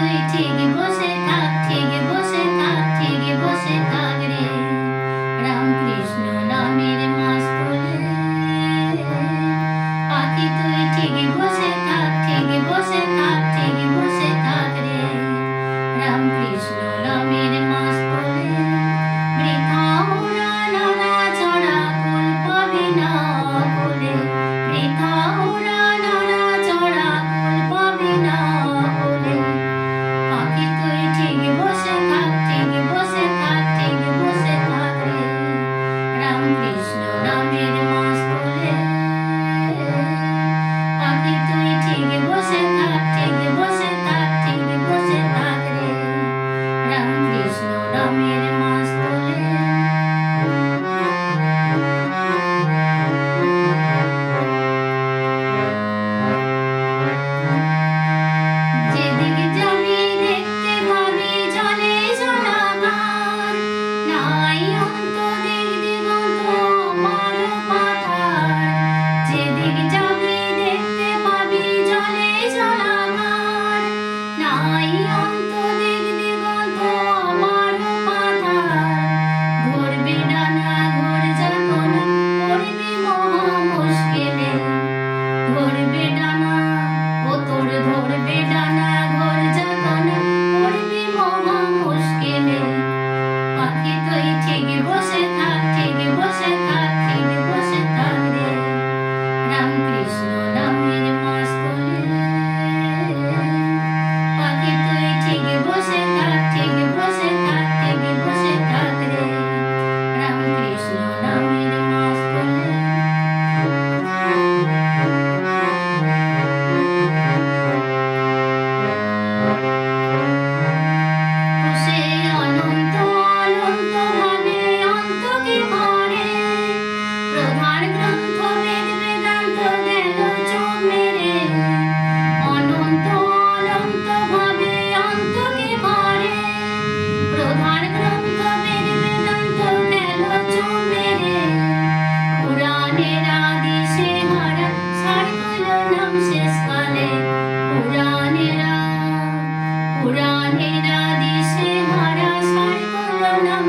তুই ঠিকই বসে থাক ঠিকই বসে থাক ঠিকই বসে থাক পুরাণেরা দিশে হারা সার করো নাম